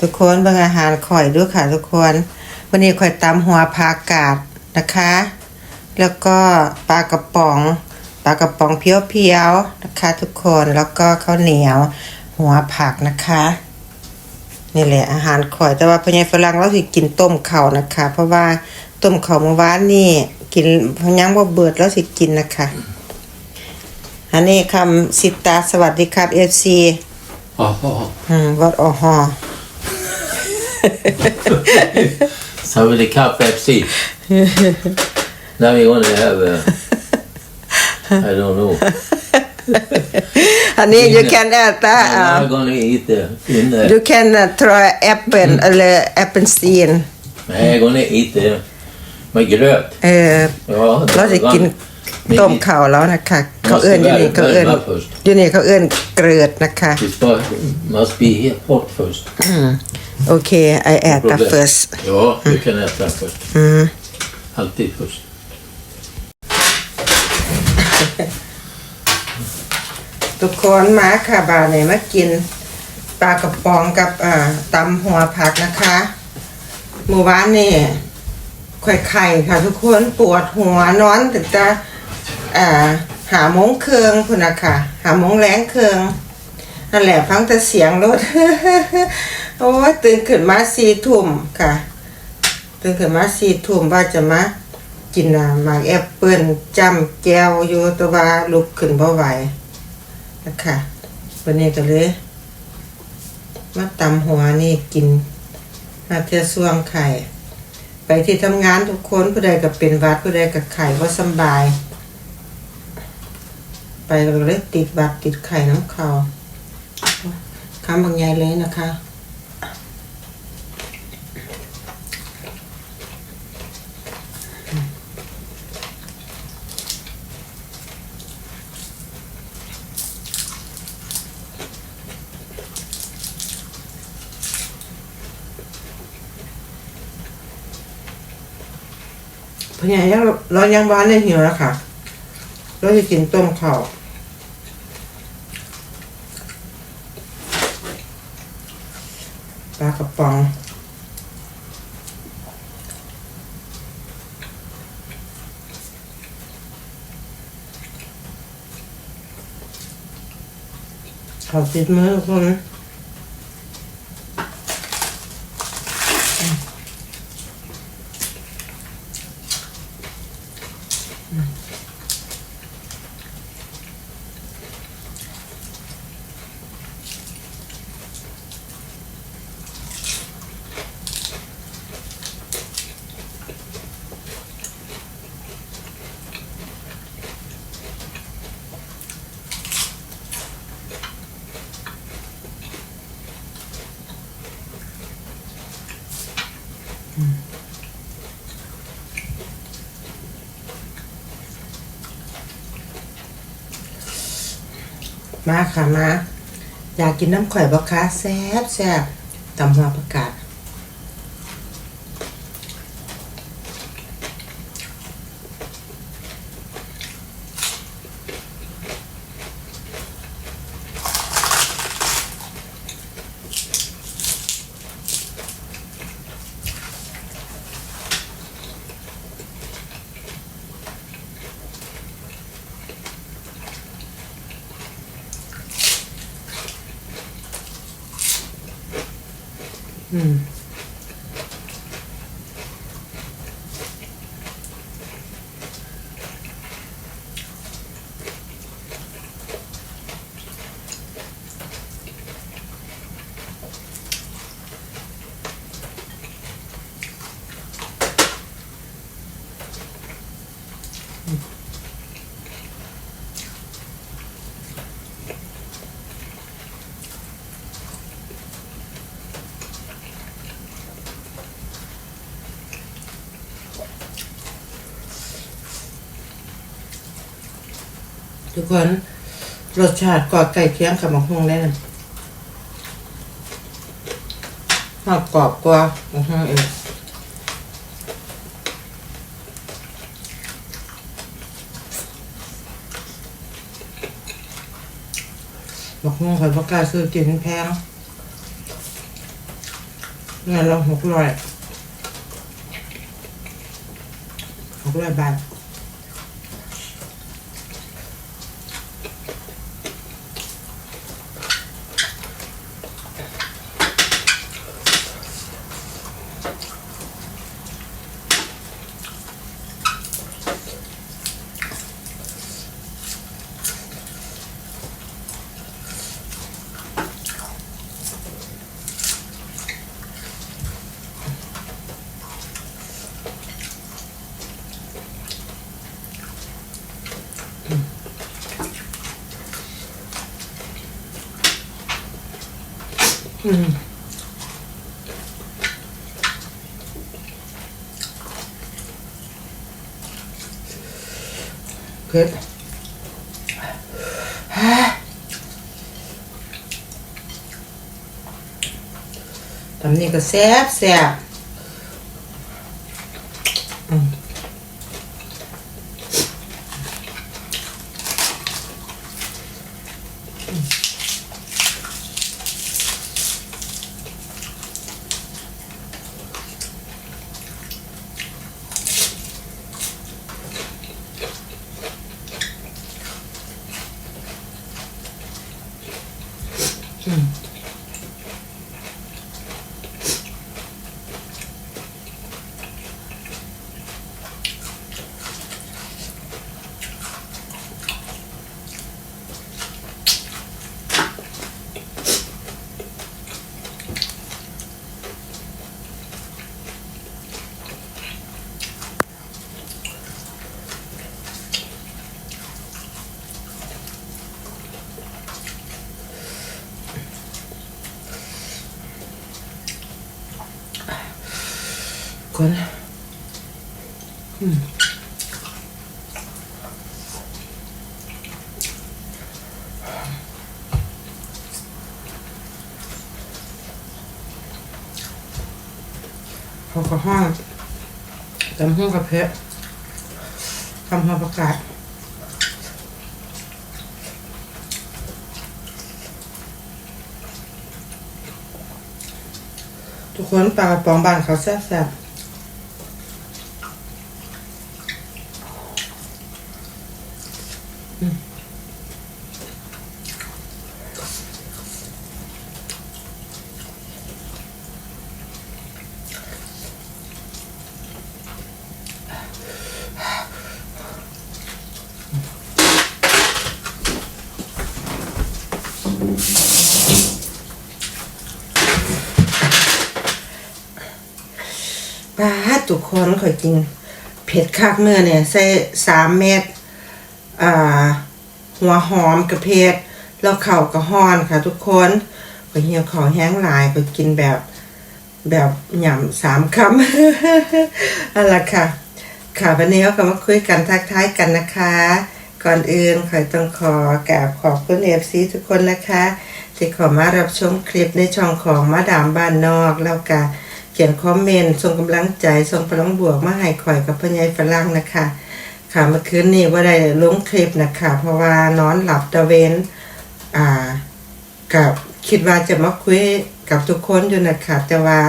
ทุกคนเบิ่งอาหารข่อยด้วยค่ะทุกคน วันนี้ข่อยตำหัวพากาดนะคะ แล้วก็ปลากระป๋องปลากระป๋องเพียวๆนะคะทุกคนแล้วก็ข้าวเหนียวหัวผักนะคะ นี่แหละอาหารข่อยแต่ว่าพญายฝรั่งเราสิกินต้มเข่าวนะคะ เพราะว่าต้มเข่าวเมื่อวานนี่กินพยังบ่เบิดแล้วสิกินนะคะอันนี้คำสิตาสวัสดีครับเอฟซี Jaha. อืมวัดออ ฮอ So with the cup Pepsi. now you want to have a, I don't know. อันนี้ you can add that I'm uh, not gonna eat the in the. you can uh, try apple อะไร apple seed Nej, jag gonna eat the med gröt. เออ Ja, เราจะกิน Men ต้ม vi- ข่าวแล้วนะคะ เขาเอื้อนอยู่นี่เขาเอื้อนอยู่นี่เขาเอื้อนเกลือดนะคะ Vi ska, must be helt hot först. โอเค I add that Problem. first Ja, du kan äta först. Mm. Alltid först. ทุกคนมาค่ะบาเนี่ยมากินปลากระป๋องกับอ่าตำหัวผักนะคะเมื่อวานนี่ข่อยไข่ค่ะทุกคนปวดหัวนอนแต่จะ อ่าหามงเคืองคุณนะคะหามงแรงเคืองนั่นแหละฟังแต่เสียงรถโอ้ตื่นขึ้นมาสี่ทุ่มค่ะ ตื่นขึ้นมาสี่ทุ่มว่าจะมากินอ่าหมากแอปเปิ้ลจำแก้วอยู่ตัวว่าลุกขึ้นบ่ไหวนะคะวันนี้ก็เลยมาตำหัวนี่กินมาเทือส่วงไข่ ไปที่ทำงานทุกคนผู้ใดก็เป็นวัดผู้ใดก็ไข่ว่าสบาย ไปเลยติดบัตรติดไข่น้ำเขาคำบางใหญ่เลยนะคะพญายังเรายังบ้านในหิวแล้วค่ะ เราจะกินต้มข้าว ปลากระป๋อง ขอบคิดมือทุกคน มาค่ะมา อยากกินน้ำข่อยบะคะแซ่บแซ่บตำหัวประกาศ อื ทุกคนรสชาติก็ใกล้เคียงกับมะฮุงได้นะมากกรอบกว่ามะฮุงเองมะฮุงข่อยบ่กล้าซื้อกินแพงเงินเราหกร้อยหกร้อยบาท อืม Good. ตำนี้ก็แซ่บแซ่บ Mm. ก่อนอืมเขาก็ห้องตำห้องกระเพาะทำหัวประกาศทุกคนปลากระป๋องบานเขาแซ่บๆ ปลาทุกคนข่อยกิน เผ็ดคักเมื่อเนี่ย ใส่สามเม็ดอ่า หัวหอมกระเพดแล้วเข่ากระห้อนค่ะ ทุกคนก็เหี่ยวขอแห้งลายก็กินแบบแบบหย่ำสามคำอาละค่ะ ค่ะวันนี้ก็มาคุยกันทักทายกันนะคะ ก่อนอื่นขอต้องขอกราบขอบคุณเอฟซีทุกคนนะคะ ที่เขอมารับชมคลิปในช่องของมาดามบ้านนอกแล้วก็เขียนคอมเมนต์ส่งกำลังใจส่งพลังบวกมาให้ข่อยกับพ่อใหญ่ฝรั่งนะคะ ค่ะเมื่อคืนนี้ว่าได้ลงคลิปนะคะ เพราะว่านอนหลับตะเวนอ่ากับคิดว่าจะมาคุยกับทุกคนอยู่นะคะแต่ว่า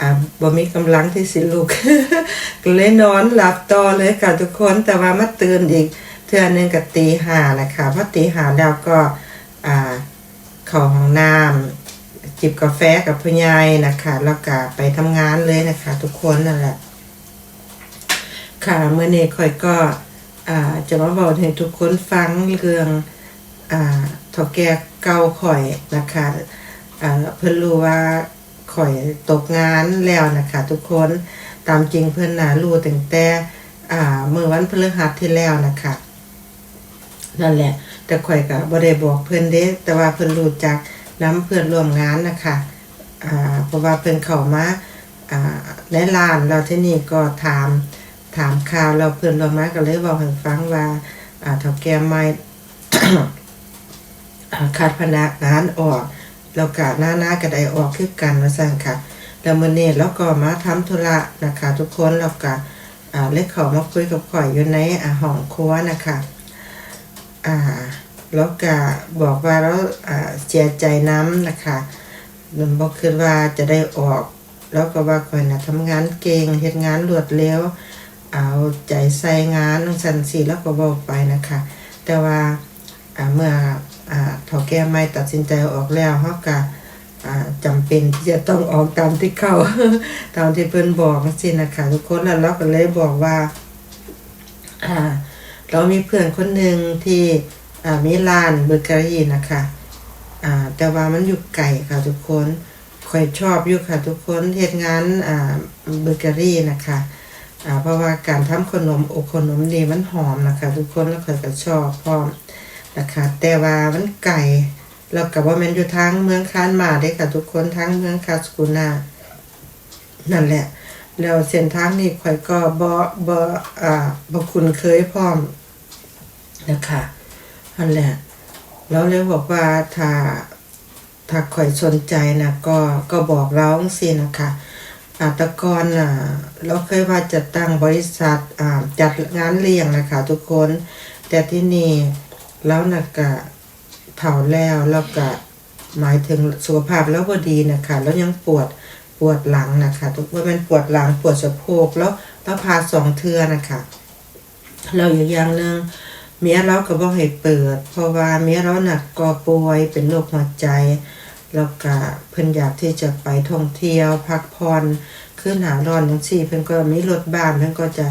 อ่าบ่มีกำลังที่สิลุกก็เลยนอนหลับต่อเลยค่ะทุกคนแต่ว่ามาตื่นอีก เทื่อหนึงกับตีหานะคะพอตีหาแล้วก็อ่าเข้าห้องน้ำจิบกาแฟกับพ่อใหญ่นะคะแล้วก็ไปทำงานเลยนะคะ ทุกคนนั่นแหละค่ะเมื่อนี้ข่อยก็จะมาบอกให้ทุกคนฟังเรื่องอ่าเถอแก่เก่าข่อยนะคะเพิ่อนรู้ว่าข่อยตกงานแล้วนะคะ ทุกคนตามจริงเพิ่อนน่ะรู้ตั้งแต่เมื่อวันพฤหัสที่แล้วนะคะ นั่นแหละ แต่ข่อยก็บ่ได้บอกเพิ่อนเด้ แต่ว่าเพิ่อนรู้จักน้ำเพื่อนร่วมงานนะคะอ่าเพราะว่าเพิ่นเข้ามาอ่าในร้านแล้วที่นี่ก็ถามถามข่าวเราเพื่อนเรามาก็เลยบอกให้ฟังว่าอ่าเท่าแก่ไม่อ่าขาดพนักงานออกแล้วก็หน้าหน้าก็ได้ออกคือกันว่าสั่นค่ะแล้วมื้อนี้เราก็มาทำธุระนะคะ ทุกคนแล้วก็อ่าเล็กเขามาคุยกับข่อยอยู่ในอ่าห้องครัวนะคะ อ่าแล้วก็บอกว่าเราอ่าเสียใจน้ำนะคะมันบอกคือว่าจะได้ออก แล้วก็ว่าข่อยน่ะทำงานเก่งเฮ็ดงานรวดเร็วเอาใจใส่งานจังซั่นสิแล้วก็เว้าไปนะคะ แต่ว่าเมื่ออ่าเฒ่าแก่ใหม่ตัดสินใจออกแล้วเฮาก็จำเป็นที่จะต้องออกตามที่เขาตามที่เพิ่อนบอกจังซี่นะคะทุกคนแล้วเราก็เลยบอกว่าอ่า เรามีเพื่อนคนหนึ่งที่มีร้านเบเกอรี่นะคะแต่ว่ามันอยู่ไกลค่ะทุกคนค่อยชอบอยู่ค่ะทุกคนเฮ็ดงานเบเกอรี่นะคะเพราะว่าการทำขนมโอขนมนี่มันหอมนะคะทุกคนแล้วค่อยก็ชอบพร้อมนะคะแต่ว่ามันไกลแล้วก็บ่แม่นอยู่ทางเมืองคานมาเด้ค่ะทุกคนทางเมืองคาสกูนานั่นแหละ แล้วเส้นทางนี้ข่อยก็บ่บ่อ่าบ่คุ้นเคยพร้อมนะคะนั่นแหละแล้วเลยบอกว่าถ้าถ้าข่อยสนใจนะก็ก็บอกเราจังซี่นะคะอาตกอนน่ะเราเคยว่าจะตั้งบริษัทอ่าจัดงานเลี้ยงนะคะทุกคน แต่ที่นี่แล้วน่ะก็เฒ่าแล้วแล้วก็หมายถึงสุขภาพแล้วบ่ดีนะคะแล้วยังปวด ปวดหลังนะคะทุกว่ามันปวดหลังปวดสะโพกแล้วแล้วพาสองเทือนะคะเราอยู่อย่างหนึ่งเมียเราก็บ่ให้เปิด เพราะว่าเมียเราหน่ะก็ป่วยเป็นโรคหัวใจแล้วก็เพิ่นอยากที่จะไปท่องเที่ยวพักผ่อนขึ้นหาร้อนจังซี่เพิ่นก็มีรถบ้านเพิ่นก็จะ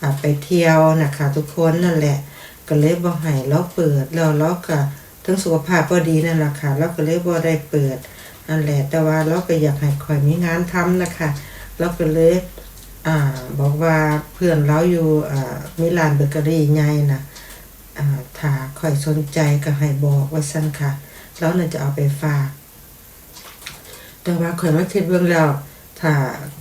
อาไปเที่ยวนะคะทุกคนนั่นแหละ ก็เลยบ่ให้เราเปิดแล้วเราก็ถึงสุขภาพบ่ดีนั่นแหละค่ะเราก็เลยบ่ได้เปิด นั่นแหละแต่ว่าเราก็อยากให้ข่อยมีงานทำนะคะเราก็เลยอ่าบอกว่าเพื่อนเราอยู่อ่ามีร้านเบเกอรี่ใหญ่น่ะอ่าถ้าข่อยสนใจก็ให้บอกว่าซั่นค่ะแล้วน่ะจะเอาไปฝาก แต่ว่าข่อยมาคิดเบิ่งแล้วถ้า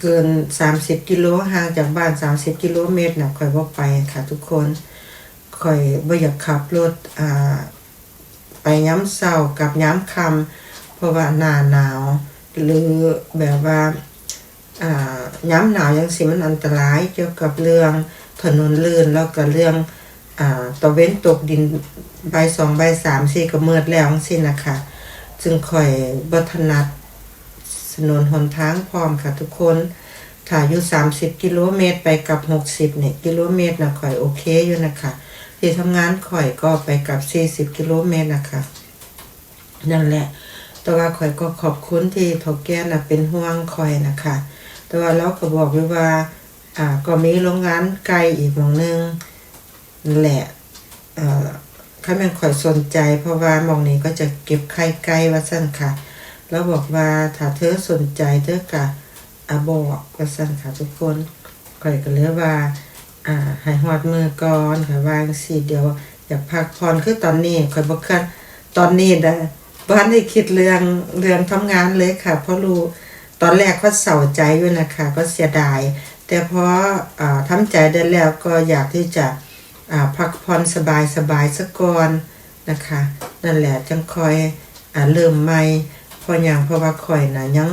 เกิน 30 กิโลห่างจากบ้าน 30 กิโลเมตรน่ะข่อยบ่ไปค่ะทุกคนข่อยบ่อยากขับรถอ่าไปย้ำเช้ากับย้ำคำ เพราะว่าหน้าหนาว หรือแบบว่าย้ำหนาวยังสิมันอันตรายเกี่ยวกับเรื่องถนนลื่นแล้วก็เรื่องอตะเว้นตกดินใบสองใบสามสี่ก็เมืดแล้วจังซี่นะคะ จึงค่อยบัถนัดถนนหนทางพร้อมค่ะทุกคนถ้าอยู่30กิโลเมตรไปกับ60เนี่ยกิโลเมตรนะข่อยโอเคอยู่นะคะที่ทำงานข่อยก็ไปกับ40กิโลเมตรนะคะนั่นแหละ แต่ว่าข่อยก็ขอบคุณที่เฒ่าแก่น่ะเป็นห่วงข่อยนะคะแต่ว่าเราก็บอกไว้ว่า อ่าก็มีโรงงานไก่อีกหมองหนึงนั่นแหละเอ่อข้าแม่นข่อยสนใจ เพราะว่าหมองนี้ก็จะเก็บไข่ไก่ว่าซั่นค่ะแล้วบอกว่าถ้าเธอสนใจเธอก็อาบอกว่าซั่นค่ะทุกคนข่อยก็เลยว่าอ่าให้ฮอดมือก่อนข่อยวางซี่เดี๋ยวอยากพักผ่อนคือตอนนี้ข่อยบ่คันตอนนี้นะ บ่ทันได้คิดเรื่องเรื่องทำงานเลยค่ะ เพราะรู้ตอนแรกก็เศร้าใจอยู่นะคะก็เสียดาย แต่พออ่าทำใจได้แล้วก็อยากที่จะพักผ่อนสบายสบายสักก่อนนะคะ นั่นแหละจังคอยอเริ่มใหม่พออย่างเพราะว่าคอยนะยัง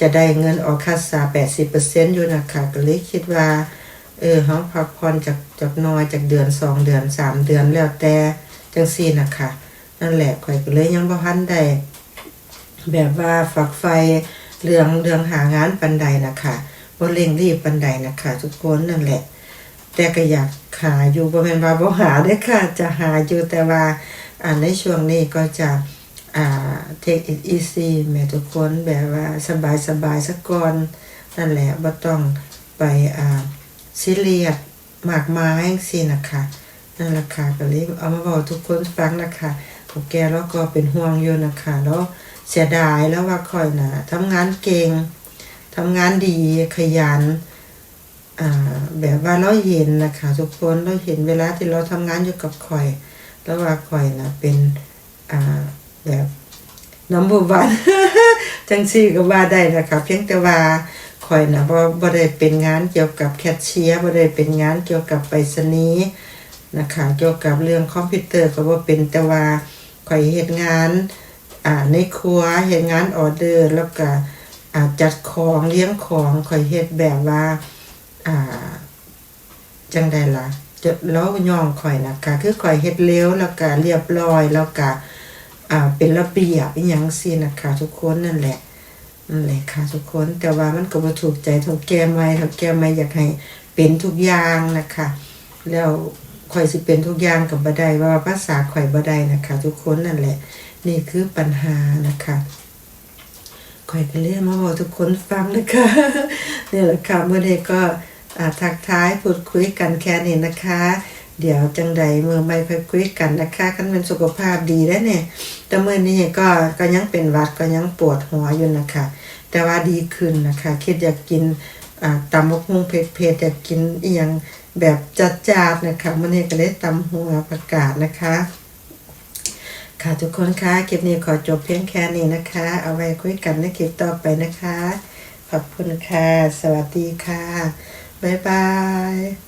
จะได้เงินออกค่าสา80%อยู่นะคะก็เลยคิดว่าเออเฮาพักผ่อนจากจากน้อยจากเดือนสองเดือนสามเดือนแล้วแต่จังซี่นะคะ นั่นแหละข่อยก็เลยยังบ่ทันได้แบบว่าฝักไฟเรื่องเรื่องหางานปันใดนะคะบ่เร่งรีบปันใดนะคะทุกคนนั่นแหละ แต่ก็อยากหาอยู่บ่แม่นว่าบ่หาเด้ค่ะ จะหาอยู่แต่ว่าอ่าในช่วงนี้ก็จะอ่า take it easy แม่ทุกคนแบบว่าสบายๆสักก่อนนั่นแหละบ่ต้องไปอ่าซีเรียสมากมายจังซี่นะคะนั่นแหละค่ะก็เลยเอามาบอกทุกคนฟังนะคะ ของแกแล้วก็เป็นห่วงอยู่นะคะแล้วเสียดายแล้วว่าคอยน่ะทำงานเก่งทำงานดีขยันแบบว่าเราเห็นนะคะทุกคนเราเห็นเวลาที่เราทำงานอยู่กับข่อย แล้วว่าข่อยนะเป็นแบบน้ำบุบันจังซี่ก็ว่าได้นะคะเพียงแต่ว่าข่อยนะบ่บ่ได้เป็นงานเกี่ยวกับแคชเชียร์บ่ได้เป็นงานเกี่ยวกับไปรษณีย์นะคะเกี่ยวกับเรื่องคอมพิวเตอร์ก็บ่เป็นแต่ว่า ข่อยเฮ็ดงานอ่าในครัวเฮ็ดงานออเดอร์ แล้วก็อ่าจัดของเลี้ยงของข่อยเฮ็ดแบบว่าอ่าจังใดล่ะจะแล้วย่องข่อยนะคะคือข่อยเฮ็ดเร็วแล้วก็เรียบร้อยแล้วก็อ่าเป็นระเบียบอีหยังซี่นะคะทุกคนนั่นแหละนั่นแหละค่ะทุกคนแต่ว่ามันก็บ่ถูกใจเท่าแก้มไว้เท่าแก้มไม่อยากให้เป็นทุกอย่างนะคะแล้ว ข่อยสิเป็นทุกอย่างกับบ่ไดว่าภาษาข่อยบ่ไดนะคะ ทุกคนนั่นแหละ นี่คือปัญหานะคะข่อยก็เลยมาบอกทุกคนฟังนะคะนี่แหละค่ะเมื่อใดก็ทักทายพูดคุยกันแค่นี้นะคะ เดี๋ยวจังใดเมื่อไม่ค่อยคุยกันนะคะคันเป็นสุขภาพดีแล้วเนี่ย แต่เมื่อนี้ก็ก็ยังเป็นวัดก็ยังปวดหัวอยู่นะคะ แต่ว่าดีขึ้นนะคะคิดอยากกินอ่าตำมกฮุ่งเผ็ดๆอยากกินอีหยัง แบบจัดจานะคะมื่อนี้ก็เลยตำหัวประกาศนะคะ ค่ะทุกคนคะคลิปนี้ขอจบเพียงแค่นี้นะคะ เอาไว้คุยกันในคลิปต่อไปนะคะ ขอบคุณค่ะ สวัสดีค่ะ บ๊ายบาย